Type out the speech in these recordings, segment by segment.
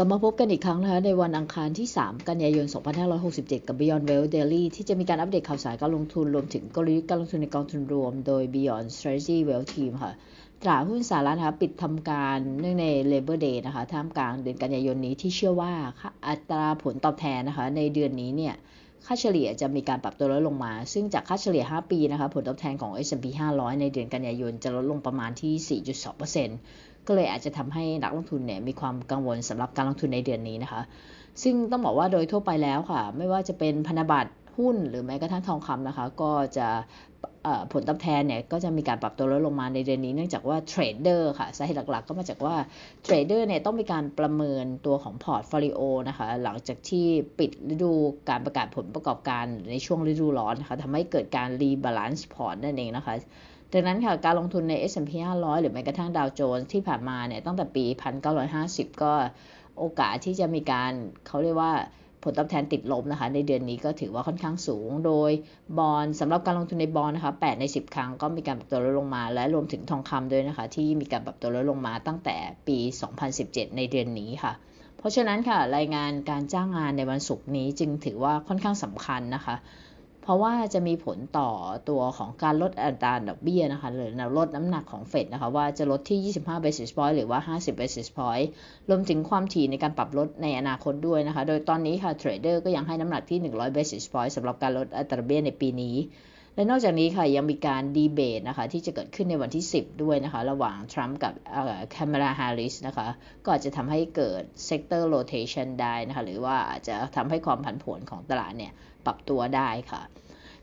กลับมาพบกันอีกครั้งนะคะในวันอังคารที่ 3 กันยายน 2567 กับ Beyond Wealth Daily ที่จะมีการอัปเดตข่าวสารการลงทุนรวมถึงกลยุทธ์การลงทุนในกองทุนรวม โดย Beyond Strategy Wealth Team ค่ะตลาดหุ้นสหรัฐนะคะปิดทำการเนื่องใน Labor Day นะคะท่ามกลางเดือนกันยายนนี้ที่เชื่อว่าอัตราผลตอบแทนนะคะในเดือนนี้เนี่ยค่าเฉลี่ยจะมีการปรับตัวลดลงมา ซึ่งจากค่าเฉลี่ย 5 ปีนะคะผลตอบแทนของ S&P 500 ในเดือนกันยายนจะลดลงประมาณที่ 4.2% ก็เลยอาจจะทำให้นักลงทุนเนี่ยมีความกังวลสำหรับการลงทุนในเดือนนี้นะคะ ซึ่งต้องบอกว่าโดยทั่วไปแล้วค่ะ ไม่ว่าจะเป็นพันธบัตรหุ้นหรือแม้กระทั่งทองคำนะคะ ก็จะผลตอบแทนเนี่ยก็จะมีการปรับตัวลดลงมาในเดือนนี้เนื่องจากว่าเทรดเดอร์ค่ะสาเหตุหลักๆ ก็มาจากว่าเทรดเดอร์เนี่ยต้องมีการประเมินตัวของพอร์ตโฟลิโอนะคะหลังจากที่ปิดฤดูการประกาศผลประกอบการในช่วงฤดูร้อนนะคะทำให้เกิดการรีบาลานซ์พอร์ตนั่นเองนะคะ ดังนั้นค่ะการลงทุนใน S&P 500 หรือแม้กระทั่งดาวโจนส์ที่ผ่านมาเนี่ยตั้งแต่ปี 1950 ก็โอกาสที่จะมีการเขาเรียกว่าผลตอบแทนติดลบนะคะ ในเดือนนี้ก็ถือว่าค่อนข้างสูง โดยบอลสำหรับการลงทุนในบอลนะคะ8ใน 10 ครั้งก็มีการปรับตัวลดลงมา และรวมถึงทองคำด้วยนะคะ ที่มีการปรับตัวลดลงมาตั้งแต่ปี 2017 ในเดือนนี้ค่ะ เพราะฉะนั้นค่ะ รายงานการจ้างงานในวันศุกร์นี้จึงถือว่าค่อนข้างสำคัญนะคะ เพราะว่าจะมีผลต่อตัวของการลดอัตราดอกเบี้ยนะคะหรือลดน้ำหนักของเฟดนะคะว่าจะลดที่ 25 basis point หรือว่า 50 basis point รวมถึงความถี่ในการปรับลดในอนาคตด้วยนะคะ โดยตอนนี้ค่ะเทรดเดอร์ก็ยังให้น้ำหนักที่ 100 basis point สำหรับการลดอัตราดอกเบี้ยในปีนี้ และนอกจากนี้ค่ะยังมีการดีเบตนะคะที่จะเกิดขึ้นในวันที่ 10 ด้วยนะคะ ระหว่างทรัมป์กับแคมเมราฮาริสนะคะ ก็อาจจะทำให้เกิดเซกเตอร์โลเทชันได้นะคะ หรือว่าอาจจะทำให้ความผันผวนของตลาดเนี่ยปรับตัวได้ค่ะ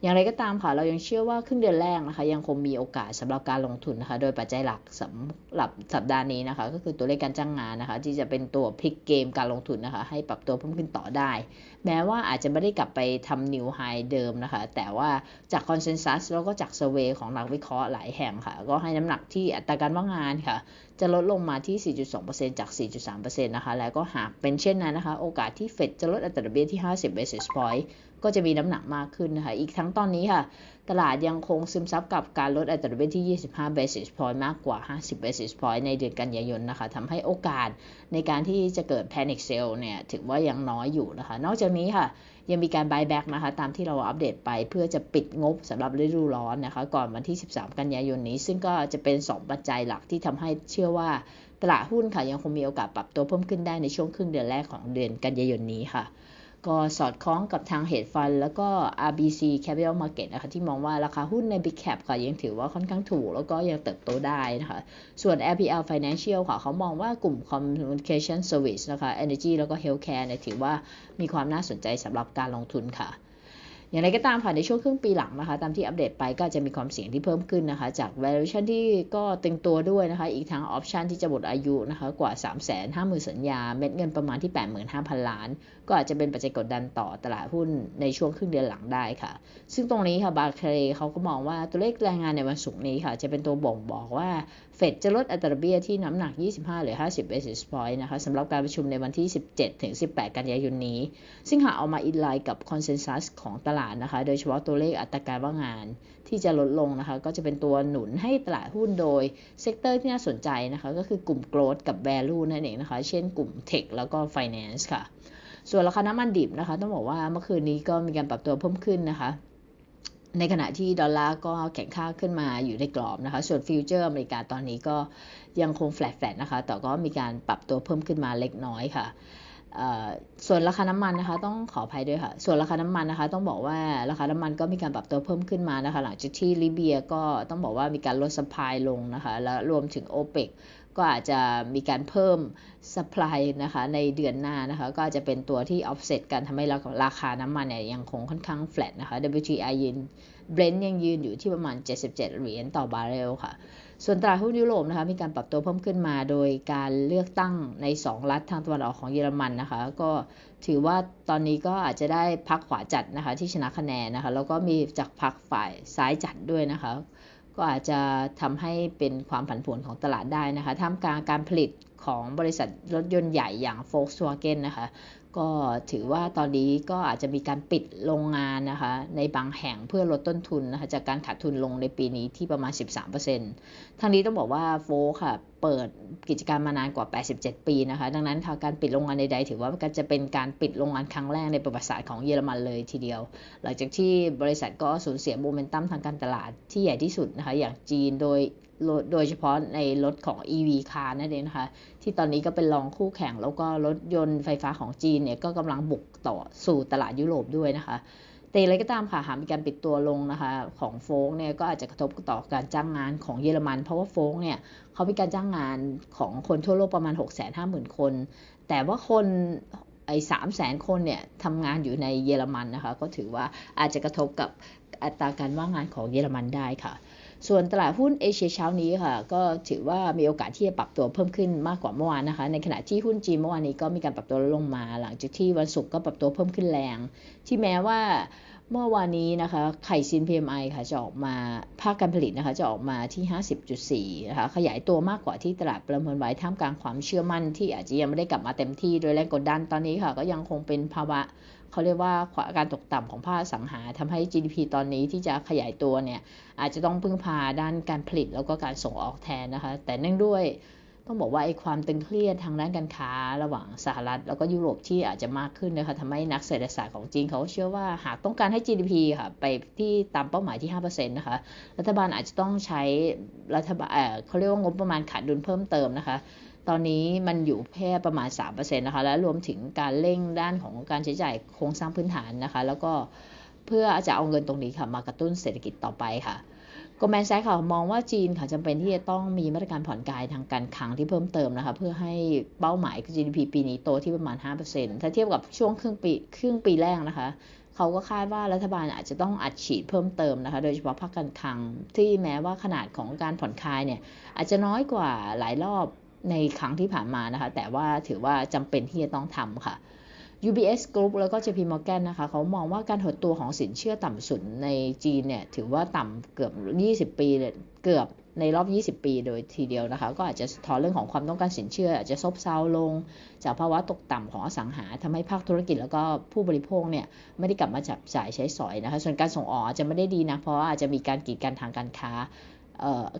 อย่างไรก็ตามค่ะ เรายังเชื่อว่าครึ่งเดือนแรกนะคะ ยังคงมีโอกาสสำหรับการลงทุนนะคะ โดยปัจจัยหลักสำหรับสัปดาห์นี้นะคะ ก็คือตัวเลขการจ้างงานนะคะ ที่จะเป็นตัวพลิกเกมการลงทุนนะคะ ให้ปรับตัวเพิ่มขึ้นต่อได้ แม้ว่าอาจจะไม่ได้กลับไปทำนิวไฮเดิมนะคะ แต่ว่าจากคอนเซนแซสแล้วก็จากเซเวยของนักวิเคราะห์หลายแห่งค่ะ ก็ให้น้ำหนักที่อัตราการว่างงานค่ะจะลดลงมาที่ 4.2%จาก 4.3%นะคะ แล้วก็หากเป็นเช่นนั้นนะคะ โอกาสที่เฟดจะลดอัตราดอกเบี้ยที่ 50 basis point ก็จะมีน้ำหนักมากขึ้นนะคะ อีกทั้งตอนนี้ค่ะ ตลาดยังคงซึมซับกับการลดอัตราดอกเบี้ยที่ 25 basis point มากกว่า 50 basis point ในเดือนกันยายนนะคะทำให้โอกาสในการที่จะเกิด panic sell เนี่ยถือว่ายังน้อยอยู่นะคะ นอกจากนี้ค่ะ ยังมีการ buyback นะคะ ตามที่เราอัปเดตไปเพื่อจะปิดงบสำหรับฤดูร้อนนะคะ ก่อนวันที่ 13 กันยายนนี้ ซึ่งก็จะเป็น 2 ปัจจัยหลักที่ทำให้เชื่อว่าตลาดหุ้นค่ะยังคงมีโอกาสปรับตัวเพิ่มขึ้นได้ในช่วงครึ่งเดือนแรกของเดือนกันยายนนี้ค่ะ ก็สอดคล้องกับทางเหตุฟัน แล้วก็ RBC Capital Market นะคะที่มองว่าราคาหุ้นใน Big Cap ค่ะยังถือว่าค่อนข้างถูก แล้วก็ยังเติบโตได้นะคะ ส่วน LPL Financial ค่ะเขามองว่ากลุ่ม Communication Service นะคะ Energy แล้วก็ Healthcare เนี่ยถือว่ามีความน่าสนใจสำหรับการลงทุนค่ะ อย่างไรก็ตามค่ะในช่วงครึ่งปีหลังนะคะ ตามที่อัปเดตไปก็จะมีความเสี่ยงที่เพิ่มขึ้นนะคะ จาก valuation ที่ก็ตึงตัวด้วยนะคะ อีกทั้ง option ที่จะหมดอายุนะคะกว่า 3 5 0 0 0 0สัญญา เม็ดเงินประมาณที่ 85,000 ล้าน ก็อาจจะเป็นปัจจัยกดดันต่อตลาดหุ้นในช่วงครึ่งเดือนหลังได้ค่ะ ซึ่งตรงนี้ค่ะบาร์เคลเขาก็มองว่าตัวเลขแรงงานในวันศุกร์นี้ค่ะ จะเป็นตัวบ่งบอกว่าเฟดจะลดอัตราเบี้ยที่น้ำหนัก 25 หรือ 50 basis point นะคะสำหรับการประชุมในวันที่ 17-18 กันยายนนี้ ซึ่งหากเอามาอินไลน์กับคอนเซนแซสของตลาดนะคะ โดยเฉพาะตัวเลขอัตราการว่างงานที่จะลดลงนะคะ ก็จะเป็นตัวหนุนให้ตลาดหุ้นโดยเซกเตอร์ที่น่าสนใจนะคะ ก็คือกลุ่ม growth กับ value นั่นเองนะคะ เช่นกลุ่ม tech แล้วก็ finance ค่ะ ส่วนราคาน้ำมันดิบนะคะ ต้องบอกว่าเมื่อคืนนี้ก็มีการปรับตัวเพิ่มขึ้นนะคะในขณะที่ดอลลาร์ก็แข็งค่าขึ้นมาอยู่ในกรอบนะคะ ส่วนฟิวเจอร์อเมริกาตอนนี้ก็ยังคงแฟลตๆนะคะ แต่ก็มีการปรับตัวเพิ่มขึ้นมาเล็กน้อยค่ะ ส่วนราคาน้ำมันนะคะต้องขออภัยด้วยค่ะ ส่วนราคาน้ำมันนะคะ ต้องบอกว่าราคาน้ำมันก็มีการปรับตัวเพิ่มขึ้นมานะคะ หลังจากที่ลิเบียก็ต้องบอกว่ามีการลดสปายลงนะคะ แล้วรวมถึงโอเปกก็อาจจะมีการเพิ่มสป라이นะคะในเดือนหน้านะคะก็จจะเป็นตัวที่ offset กันทำให้ราคาน้ำมันเนี่ยยังคงค่อนข้าง flat นะคะ WTI ยืน Brent ยังยืนอยู่ที่ประมาณ 77 เหรียญต่อบาร์เรลค่ะ ส่วนตลาดหุ้นยุโรปนะคะมีการปรับตัวเพิ่มขึ้นมาโดยการเลือกตั้งใน 2 รัฐทางตะวันออกของเยอรมันนะคะ ก็ถือว่าตอนนี้ก็อาจจะได้พักขวาจัดนะคะที่ชนะคะแนนนะคะแล้วก็มีจากพักฝ่ายซ้ายจัดด้วยนะคะก็อาจจะทำให้เป็นความผันผวนของตลาดได้นะคะท่ามกลางการผลิต ของบริษัทรถยนต์ใหญ่อย่าง Volkswagen นะคะ ก็ถือว่าตอนนี้ก็อาจจะมีการปิดโรงงานนะคะ ในบางแห่งเพื่อลดต้นทุนนะคะจากการขาดทุนลงในปีนี้ที่ประมาณ 13%ทั้งนี้ต้องบอกว่าโฟค่ะเปิดกิจการมานานกว่า 87 ปีนะคะ ดังนั้นการปิดโรงงานใดๆ ถือว่าก็จะเป็นการปิดโรงงานครั้งแรกในประวัติศาสตร์ของเยอรมันเลยทีเดียว หลังจากที่บริษัทก็สูญเสียโมเมนตัมทางการตลาดที่ใหญ่ที่สุดนะคะ อย่างจีนโดย โดยเฉพาะในรถของ EV คาร์นั่นเองนะคะ ที่ตอนนี้ก็เป็นรองคู่แข่ง แล้วก็รถยนต์ไฟฟ้าของจีนเนี่ยก็กำลังบุกต่อสู่ตลาดยุโรปด้วยนะคะ แต่อะไรก็ตามค่ะ หากมีการปิดตัวลงนะคะของโฟกเนี่ยก็อาจจะกระทบต่อการจ้างงานของเยอรมัน เพราะว่าโฟกเนี่ยเขามีการจ้างงานของคนทั่วโลกประมาณ 6 5 0 0 0 0 คน แต่ว่าคนไอ้สามแสนคนเนี่ยทำงานอยู่ในเยอรมันนะคะ ก็ถือว่าอาจจะกระทบกับอัตราการว่างงานของเยอรมันได้ค่ะ ส่วนตลาดหุ้นเอเชียเช้านี้ค่ะ ก็ถือว่ามีโอกาสที่จะปรับตัวเพิ่มขึ้นมากกว่าเมื่อวานนะคะ ในขณะที่หุ้นจีนเมื่อวานนี้ก็มีการปรับตัวลงมา หลังจากที่วันศุกร์ก็ปรับตัวเพิ่มขึ้นแรง ที่แม้ว่า เมื่อวานนี้นะคะ ไข่ซิน PMI ค่ะจะออกมาภาคการผลิตนะคะ จะออกมาที่ 50.4 นะคะ ขยายตัวมากกว่าที่ตลาดประเมินไว้ท่ามกลางความเชื่อมั่นที่อาจจะยังไม่ได้กลับมาเต็มที่โดยแรงกดดันตอนนี้ค่ะ ก็ยังคงเป็นภาวะเขาเรียกว่าการตกต่ำของภาคสังหาทำให้ GDP ตอนนี้ที่จะขยายตัวเนี่ย อาจจะต้องพึ่งพาด้านการผลิตแล้วก็การส่งออกแทนนะคะ แต่เนื่องด้วย ต้องบอกว่าไอ้ความตึงเครียดทางด้านการค้าระหว่างสหรัฐ แล้วก็ยุโรปที่อาจจะมากขึ้นนะคะทำให้นักเศรษฐศาสตร์ของจีนเขาเชื่อว่าหากต้องการให้ GDP ค่ะไปที่ตามเป้าหมายที่ 5%นะคะ รัฐบาลอาจจะต้องใช้รัฐบาลเขาเรียกว่างบประมาณขาดดุลเพิ่มเติมนะคะตอนนี้มันอยู่แค่ประมาณ 3%นะคะ และรวมถึงการเร่งด้านของการใช้จ่ายโครงสร้างพื้นฐานนะคะ แล้วก็เพื่อจะเอาเงินตรงนี้ค่ะมากระตุ้นเศรษฐกิจต่อไปค่ะ กแมนแซคค่ะมองว่าจีนค่ะจำเป็นที่จะต้องมีมาตรการผ่อนคลายทางการคลังที่เพิ่มเติมนะคะเพื่อให้เป้าหมาย GDP ปีนี้โตที่ประมาณ 5%ถ้าเทียบกับช่วงครึ่งปีครึ่งปีแรกนะคะเขาก็คาดว่ารัฐบาลอาจจะต้องอัดฉีดเพิ่มเติมนะคะ โดยเฉพาะภาคการคลังที่แม้ว่าขนาดของการผ่อนคลายเนี่ยอาจจะน้อยกว่าหลายรอบในครั้งที่ผ่านมานะคะ แต่ว่าถือว่าจำเป็นที่จะต้องทำค่ะ UBS Group แล้วก็ JP Morgan นะคะเขามองว่าการหดตัวของสินเชื่อต่ำสุดในจีนเนี่ยถือว่าต่ำเกือบ 20 ปีเลยเกือบในรอบ 20 ปีโดยทีเดียวนะคะ ก็อาจจะท้อนเรื่องของความต้องการสินเชื่อ อาจจะซบเซาลง จากภาวะตกต่ำของอสังหาทำให้ภาคธุรกิจแล้วก็ผู้บริโภคเนี่ยไม่ได้กลับมาจับจ่ายใช้สอยนะคะ ส่วนการส่งออกอาจจะไม่ได้ดีนะ เพราะว่าอาจจะมีการกีดกันทางการค้า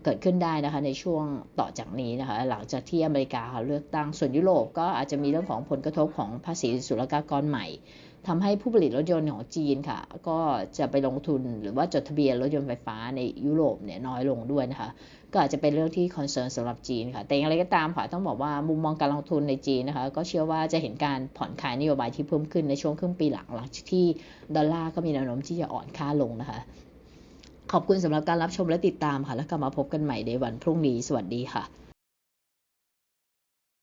เกิดขึ้นได้นะคะในช่วงต่อจากนี้นะคะหลังจากที่อเมริกาเลือกตั้งส่วนยุโรปก็อาจจะมีเรื่องของผลกระทบของภาษีศุลกากรใหม่ทำให้ผู้ผลิตรถยนต์ของจีนค่ะ ก็จะไปลงทุนหรือว่าจดทะเบียนรถยนต์ไฟฟ้าในยุโรปเนี่ยน้อยลงด้วยนะคะก็อาจจะเป็นเรื่องที่คอนเซิร์นสำหรับจีนค่ะแต่อย่างไรก็ตามค่ะต้องบอกว่ามุมมองการลงทุนในจีนนะคะก็เชื่อว่าจะเห็นการผ่อนคลายนโยบายที่เพิ่มขึ้นในช่วงครึ่งปีหลังหลังที่ดอลลาร์ก็มีแนวโน้มที่จะอ่อนค่าลงนะคะ ขอบคุณสำหรับการรับชมและติดตามค่ะ แล้วกลับมาพบกันใหม่ในวันพรุ่งนี้ สวัสดีค่ะ